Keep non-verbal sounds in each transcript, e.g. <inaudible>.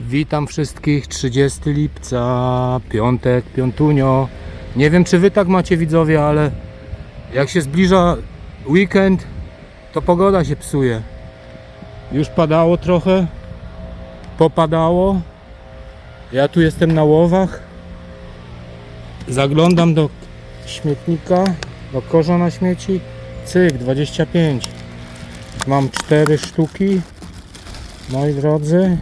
Witam wszystkich 30 lipca, piątek, piątunio. Nie wiem czy wy tak macie widzowie, ale jak się zbliża weekend, to pogoda się psuje. Już padało trochę, popadało. Ja tu jestem na łowach. Zaglądam do śmietnika, do korza na śmieci. Cyk, 25. Mam 4 sztuki. Moi drodzy.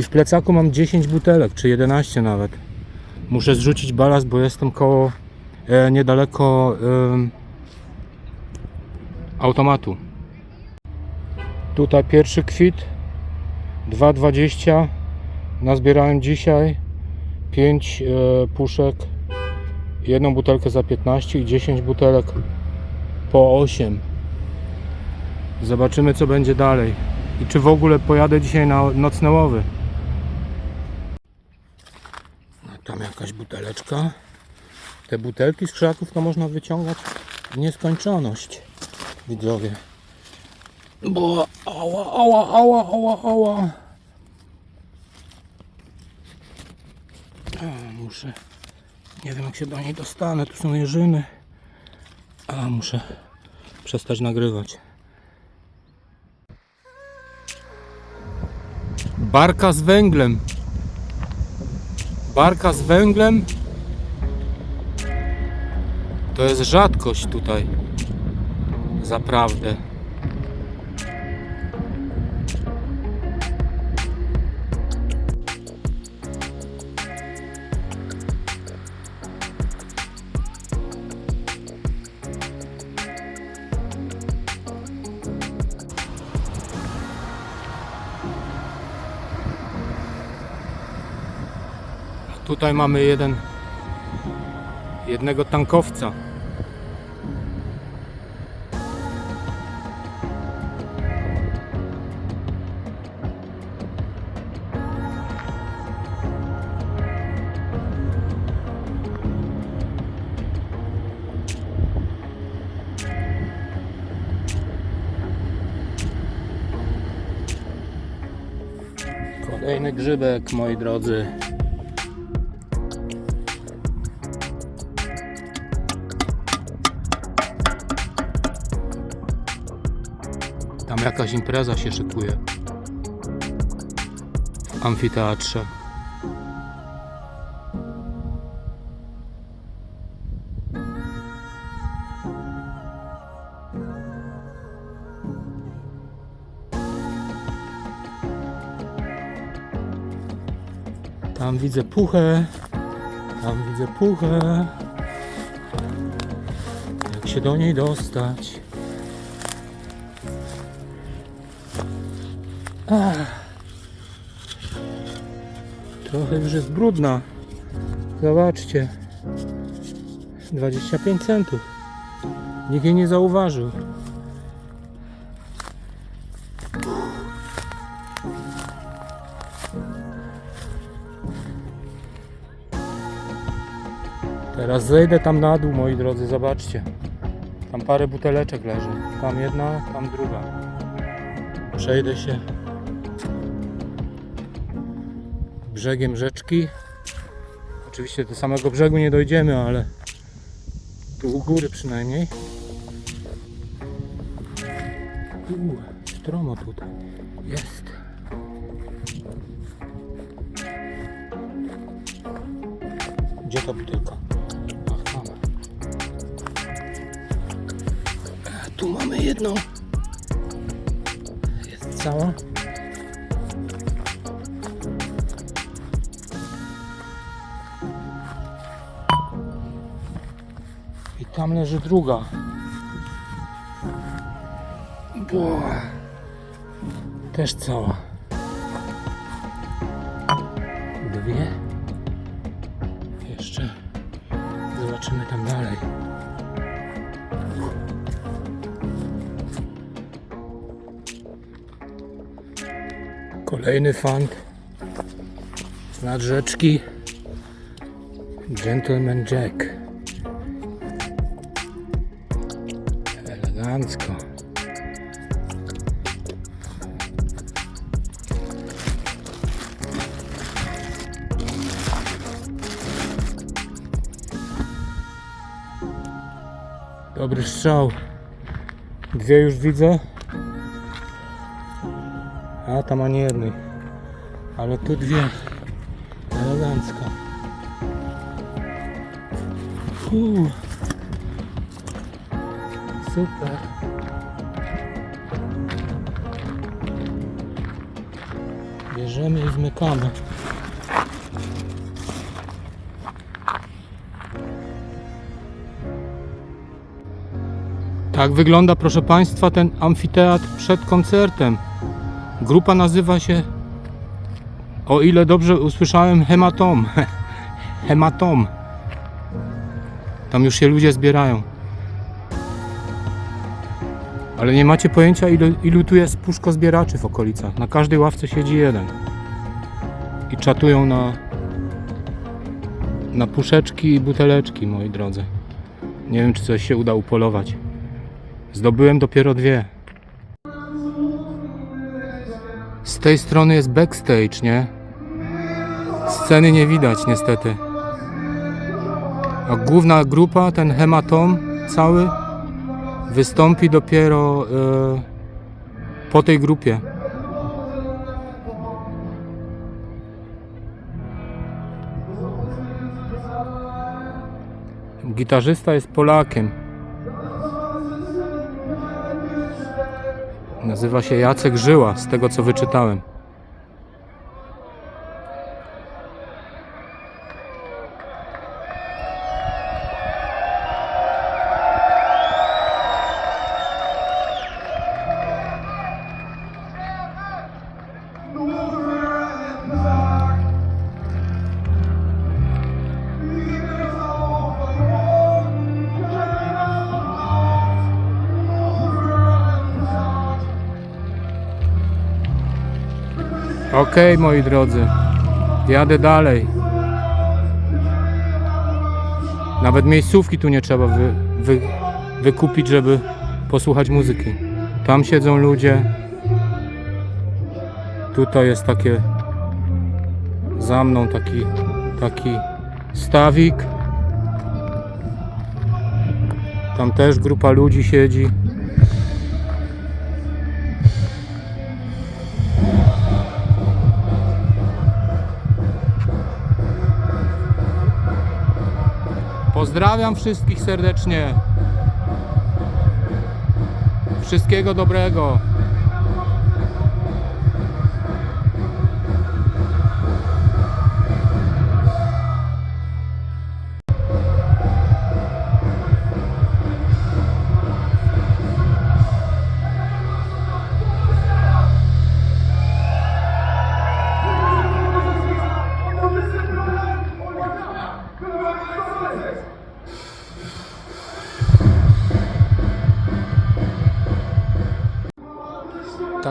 I w plecaku mam 10 butelek, czy 11 nawet. Muszę zrzucić balast, bo jestem koło, e, niedaleko em, automatu. Tutaj pierwszy kwit 2,20 nazbierałem dzisiaj 5 e, puszek jedną butelkę za 15 i 10 butelek po 8 zobaczymy co będzie dalej. I czy w ogóle pojadę dzisiaj na nocne łowy tam jakaś buteleczka te butelki z krzaków to można wyciągać w nieskończoność widzowie bo ała, ała, ała, ała, ała. A, muszę. Nie wiem jak się do niej dostanę. Tu są jeżyny. A muszę przestać nagrywać. Barka z węglem. Barka z węglem to jest rzadkość tutaj. Zaprawdę. Tutaj mamy jeden jednego tankowca. Kolejny grzybek, moi drodzy. Tam jakaś impreza się szykuje. W amfiteatrze. Tam widzę puchę. Tam widzę puchę. Jak się do niej dostać? Trochę już jest brudna. Zobaczcie. 25 centów. Nikt jej nie zauważył. Teraz zejdę tam na dół, moi drodzy, zobaczcie. Tam parę buteleczek leży. Tam jedna, tam druga. Przejdę się brzegiem rzeczki. Oczywiście do samego brzegu nie dojdziemy, ale tu u góry przynajmniej. Uuu, stromo tutaj. Jest. Gdzie ta butelka? Ach. A, tu mamy jedną. Jest cała. Tam leży druga. Bo też cała. Dwie. Jeszcze zobaczymy tam dalej. Kolejny fant z nad rzeczki. Gentleman Jack. elegancko. Dobry strzał. Dwie już widzę. A tam ani jednej. Ale tu dwie. Elegancko. Uuu. Super. Bierzemy i zmykamy. Tak wygląda, proszę Państwa, ten amfiteatr przed koncertem. Grupa nazywa się, o ile dobrze usłyszałem, Hematom. <laughs> Hematom. Tam już się ludzie zbierają. Ale nie macie pojęcia, ilu, ilu tu jest puszkozbieraczy w okolicach. Na każdej ławce siedzi jeden. I czatują na, na puszeczki i buteleczki, moi drodzy. Nie wiem, czy coś się uda upolować. Zdobyłem dopiero dwie. Z tej strony jest backstage, nie? Sceny nie widać niestety. A główna grupa, ten hematom cały, wystąpi dopiero e, po tej grupie. Gitarzysta jest Polakiem. Nazywa się Jacek Żyła, z tego co wyczytałem. Okej, moi drodzy, jadę dalej. Nawet miejscówki tu nie trzeba wy, wy, wykupić, żeby posłuchać muzyki. Tam siedzą ludzie. Tutaj jest takie za mną taki, taki stawik. Tam też grupa ludzi siedzi. Pozdrawiam wszystkich serdecznie. Wszystkiego dobrego.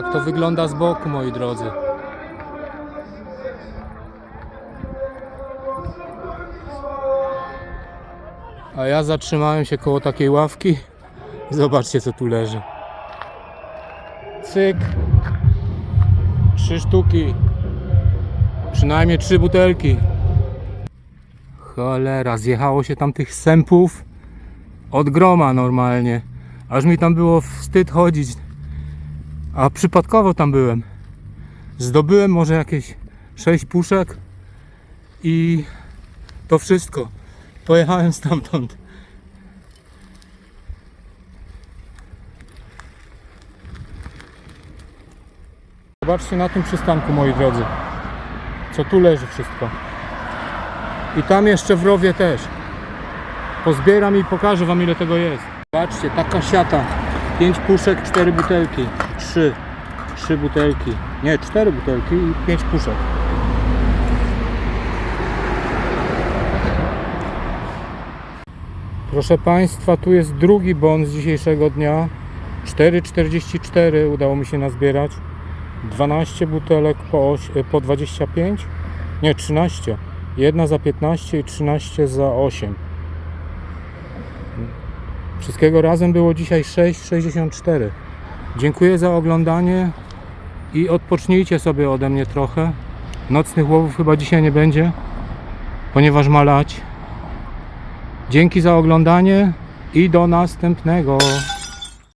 Tak to wygląda z boku, moi drodzy. A ja zatrzymałem się koło takiej ławki. Zobaczcie, co tu leży. Cyk. Trzy sztuki. Przynajmniej trzy butelki. Cholera, zjechało się tam tych sępów od groma normalnie. Aż mi tam było wstyd chodzić. A przypadkowo tam byłem. Zdobyłem może jakieś 6 puszek i to wszystko. Pojechałem stamtąd. Zobaczcie na tym przystanku, moi drodzy. Co tu leży wszystko. I tam jeszcze w rowie też. Pozbieram i pokażę wam ile tego jest. Zobaczcie, taka siata. 5 puszek, 4 butelki. 3. 3 butelki. Nie, 4 butelki i 5 puszek. Proszę Państwa, tu jest drugi bon z dzisiejszego dnia. 4,44 udało mi się nazbierać. 12 butelek po, oś, po 25. Nie, 13. Jedna za 15 i 13 za 8. Wszystkiego razem było dzisiaj 6,64. Dziękuję za oglądanie i odpocznijcie sobie ode mnie trochę. Nocnych łowów chyba dzisiaj nie będzie, ponieważ ma lać. Dzięki za oglądanie I do następnego.